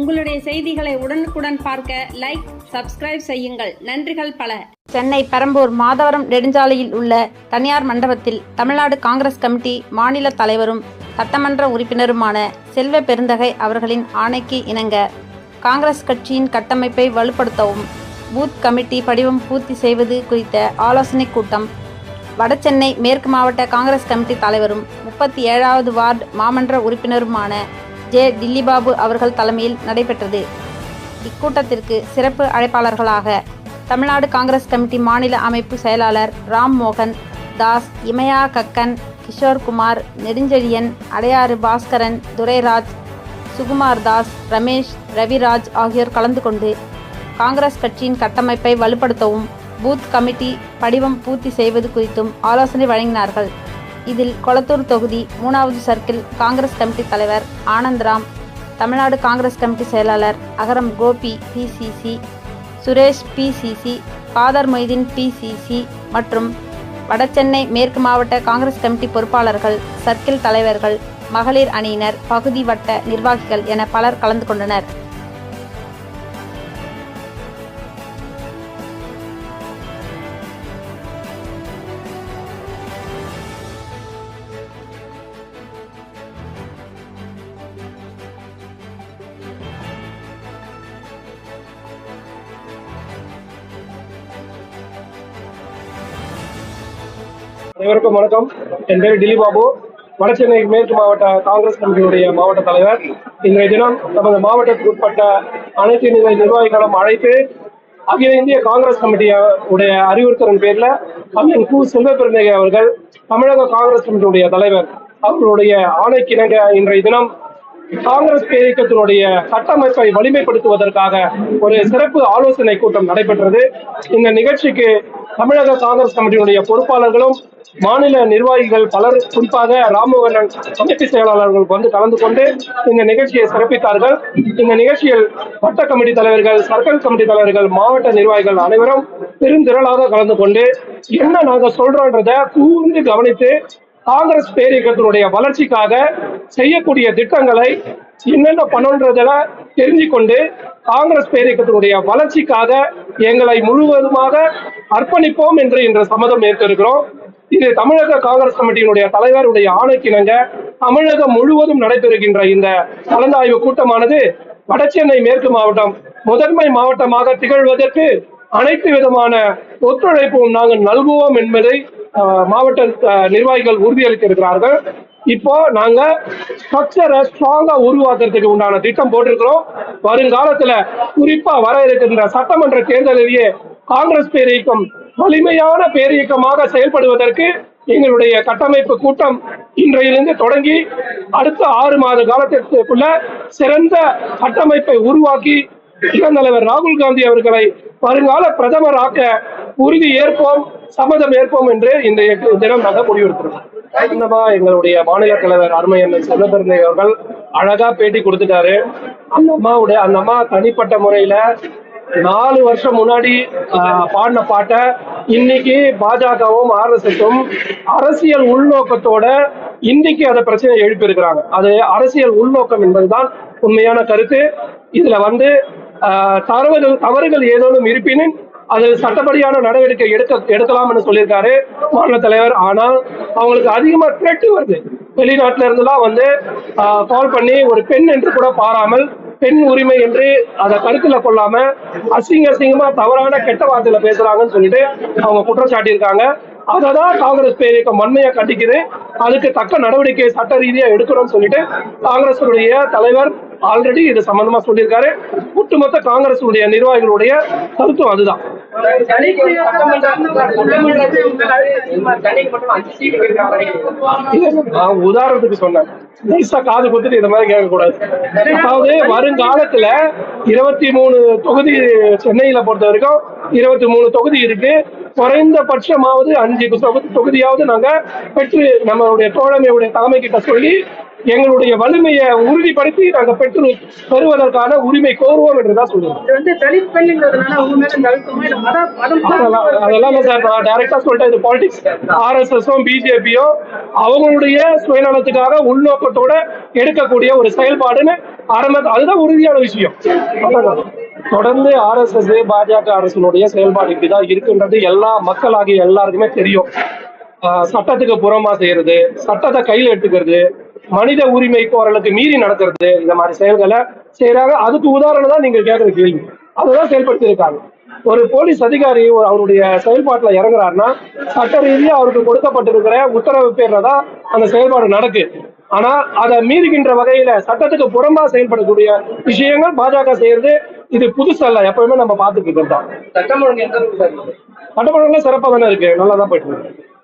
உங்களுடைய செய்திகளை உடனுக்குடன் பார்க்க லைக் சப்ஸ்கிரைப் செய்யுங்கள். நன்றிகள் பல. சென்னை பெரம்பூர் மாதவரம் நெடுஞ்சாலையில் உள்ள தனியார் மண்டபத்தில் தமிழ்நாடு காங்கிரஸ் கமிட்டி மாநில தலைவரும் சட்டமன்ற உறுப்பினருமான செல்வ பெருந்தகை அவர்களின் ஆணைக்கு இணங்க காங்கிரஸ் கட்சியின் கட்டமைப்பை வலுப்படுத்தவும் பூத் கமிட்டி படிவம் பூர்த்தி செய்வது குறித்த ஆலோசனைக் கூட்டம். வடசென்னை மேற்கு மாவட்ட காங்கிரஸ் கமிட்டி தலைவரும் முப்பத்தி ஏழாவது வார்டு மாமன்ற உறுப்பினருமான ஜே டில்லிபாபு அவர்கள் தலைமையில் நடைபெற்றது. இக்கூட்டத்திற்கு சிறப்பு அழைப்பாளர்களாக தமிழ்நாடு காங்கிரஸ் கமிட்டி மாநில அமைப்பு செயலாளர் ராம் மோகன் தாஸ் இமயா கக்கன் கிஷோர்குமார் நெடுஞ்செழியன் அடையாறு பாஸ்கரன் துரைராஜ் சுகுமார் தாஸ் ரமேஷ் ரவிராஜ் ஆகியோர் கலந்து கொண்டு காங்கிரஸ் கட்சியின் கட்டமைப்பை வலுப்படுத்தவும் பூத் கமிட்டி படிவம் பூர்த்தி செய்வது குறித்தும் ஆலோசனை வழங்கினார்கள். இதில் கொளத்தூர் தொகுதி மூணாவது சர்க்கிள் காங்கிரஸ் கமிட்டி தலைவர் ஆனந்த்ராம் தமிழ்நாடு காங்கிரஸ் கமிட்டி செயலாளர் Agaram Gopi PCC Suresh PCC Khader Moideen PCC மற்றும் வடசென்னை மேற்கு மாவட்ட காங்கிரஸ் கமிட்டி பொறுப்பாளர்கள் சர்க்கிள் தலைவர்கள் மகளிர் அணியினர் பகுதி வட்ட நிர்வாகிகள் என பலர் கலந்து கொண்டனர். அனைவருக்கும் வணக்கம். என் பேர் டில்லி பாபு. வடசென்னை மேற்கு மாவட்ட காங்கிரஸ் கமிட்டியுடைய மாவட்ட தலைவர். இன்றைய தினம் நமது மாவட்டத்துக்கு உட்பட்ட அனைத்து நிலை நிர்வாகிகளும் அழைத்து அகில இந்திய காங்கிரஸ் கமிட்டிய உடைய அறிவுறுத்தலின் பேர்ல அண்ணன் கு. செல்வபெருந்தகை அவர்கள் தமிழக காங்கிரஸ் கமிட்டியுடைய தலைவர் அவர்களுடைய ஆணைக்கிணங்க இன்றைய தினம் காங்கிரஸ் இயக்கத்தினுடைய கட்டமைப்பை வலிமைப்படுத்துவதற்காக ஒரு சிறப்பு ஆலோசனை கூட்டம் நடைபெற்றது. இந்த நிகழ்ச்சிக்கு தமிழக காங்கிரஸ் கமிட்டியினுடைய பொறுப்பாளர்களும் மாநில நிர்வாகிகள் பலர் குறிப்பாக ராமவர்ணன் அமைப்பு செயலாளர்கள் வந்து கலந்து கொண்டு இந்த நிகழ்ச்சியை சிறப்பித்தார்கள். இந்த நிகழ்ச்சியில் வட்ட கமிட்டி தலைவர்கள் சர்க்கிள் கமிட்டி தலைவர்கள் மாவட்ட நிர்வாகிகள் அனைவரும் பெருந்திரளாக கலந்து கொண்டு என்ன நாங்க சொல்றோன்றத கூர்ந்து கவனித்து காங்கிரஸ் பேரியக்கத்தினுடைய வளர்ச்சிக்காக செய்யக்கூடிய திட்டங்களை என்னென்ன பண்ணுன்றதுல தெரிஞ்சு கொண்டு காங்கிரஸ் பேரியக்கத்தினுடைய வளர்ச்சிக்காக எங்களை முழுவதுமாக அர்ப்பணிப்போம் என்று இன்று சம்மதம் ஏற்றிருக்கிறோம். இது தமிழக காங்கிரஸ் கமிட்டியினுடைய தலைவருடைய ஆணைக்கிணங்க தமிழகம் முழுவதும் நடைபெறுகின்ற இந்த கலந்தாய்வு கூட்டமானது வடசென்னை மேற்கு மாவட்டம் முதன்மை மாவட்டமாக திகழ்வதற்கு அனைத்து விதமான ஒத்துழைப்பும் நாங்கள் நல்குவோம் என்பதை மாவட்ட நிர்வாகிகள் உறுதியளித்திருக்கிறார்கள். இப்போ நாங்க ஸ்ட்ரக்சரை ஸ்ட்ராங்கா உருவாக்குறதுக்கு உண்டான திட்டம் போட்டிருக்கிறோம். வருங்காலத்துல குறிப்பா வர இருக்கின்ற சட்டமன்ற தேர்தலிலேயே காங்கிரஸ் பேரியக்கம் வலிமையான பேரியக்கமாக செயல்படுவதற்கு எங்களுடைய கட்டமைப்பு கூட்டம் இன்றையிலிருந்து தொடங்கி அடுத்த ஆறு மாத காலத்திற்குள்ள சிறந்த கட்டமைப்பை உருவாக்கி இளந்தலைவர் ராகுல் காந்தி அவர்களை வருங்கால பிரதமர் ஆக்க உறுதி ஏற்போம் சம்மதம் ஏற்போம் என்று இந்த தினம் நாங்கள் முடிவெடுக்கிறோம் சம்பந்தமா எங்களுடைய மாநில தலைவர் அருமையண்ணன் சிவபெருந்தை அவர்கள் அழகா பேட்டி கொடுத்துட்டாரு. அந்த அம்மாவுடைய அந்த அம்மா தனிப்பட்ட முறையில நாலு வருஷம் முன்னாடி ஆஹ், பாடின பாட்டை இன்னைக்கு பாஜகவும் ஆர்எஸ்எஸும் அரசியல் உள்நோக்கத்தோட இன்னைக்கு அதை பிரச்சனையை எழுப்பியிருக்கிறாங்க. அது அரசியல் உள்நோக்கம் என்பதுதான் உண்மையான கருத்து. இதுல வந்து தவறுகள் தவறுகள் ஏதேனும் இருப்பினும் அதில் சட்டப்படியான நடவடிக்கை எடுக்க எடுக்கலாம்னு சொல்லியிருக்காரு மாநில தலைவர். ஆனால் அவங்களுக்கு அதிகமா கேட்டு வருது. வெளிநாட்டுல இருந்துலாம் வந்து கால் பண்ணி ஒரு பெண் என்று கூட பாராமல் பெண் உரிமை என்று அதை கருத்துல கொள்ளாம அசிங்க அசிங்கமா தவறான கெட்ட வார்த்தையில பேசுறாங்கன்னு சொல்லிட்டு அவங்க குற்றம் சாட்டியிருக்காங்க. அதை தான் காங்கிரஸ் பேரியக்கம் வன்மையா கண்டிக்குது. அதுக்கு தக்க நடவடிக்கையை சட்ட ரீதியா எடுக்கணும்னு சொல்லிட்டு காங்கிரஸுடைய தலைவர் ஆல்ரெடி இது சம்பந்தமா சொல்லியிருக்காரு. ஒட்டுமொத்த காங்கிரஸுடைய நிர்வாகிகளுடைய கருத்தும் அதுதான். நான் உதாரணத்துக்கு சொன்னேன். நைஸா காது குத்துட்டு இந்த மாதிரி கேட்கக்கூடாது. அதாவது வருங்காலத்துல இருபத்தி மூணு தொகுதி சென்னையில பொறுத்த வரைக்கும் இருபத்தி மூணு தொகுதி இருக்கு. குறைந்தபட்சமாவது அஞ்சு தொகுதி தொகுதியாவது நாங்க பெற்று நம்மளுடைய தோழமையுடைய தலைமை கிட்ட சொல்லி எங்களுடைய வலிமையை உறுதிப்படுத்தி நாங்க பெற்று பெறுவதற்கான உரிமை கோருவோம் என்றுதான் சொல்லுவோம் இது வந்து தலித் அதெல்லாம் சார். நான் டைரக்டா சொல்லிட்டேன் இது பாலிடிக்ஸ் ஆர்எஸ்எஸும் பிஜேபியும் அவங்களுடைய சுயநலத்துக்காக உள்நோக்கத்தோட எடுக்கக்கூடிய ஒரு செயல்பாடுன்னு ஆரம்ப அதுதான் உறுதியான விஷயம். அவ்வளவுதான். தொடர்ந்து ஆர்எஸ்எஸ் பாஜக அரசினுடைய செயல்பாடு இப்படிதான் இருக்குன்றது எல்லா மக்களாகிய எல்லாருக்குமே தெரியும். ஆஹ் சட்டத்துக்கு புறமா செய்யறது சட்டத்தை கையில் எடுத்துக்கிறது மனித உரிமை கோரலுக்கு மீறி நடக்கிறது இந்த மாதிரி செயல்களை செய்யறாங்க அதுக்கு உதாரணம் தான் நீங்க கேட்கற கேள்வி. அதுதான் செயல்படுத்தி இருக்காங்க ஒரு போலீஸ் அதிகாரி ஒரு அவருடைய செயல்பாட்டுல இறங்குறாருன்னா சட்ட ரீதியா அவருக்கு கொடுக்கப்பட்டிருக்கிற உத்தரவு பேர்ல தான் அந்த செயல்பாடு நடக்கு. ஆனா அதை மீறுகின்ற வகையில சட்டத்துக்கு புறம்பா செயல்படக்கூடிய விஷயங்கள் பாஜக செய்யறது இது புதுசல்ல எப்பவுமே நம்ம பார்த்துட்டு தான் சட்டம் ஒழுங்கு சிறப்பாக தானே இருக்கு? நல்லா தான் போயிட்டு இருக்கு.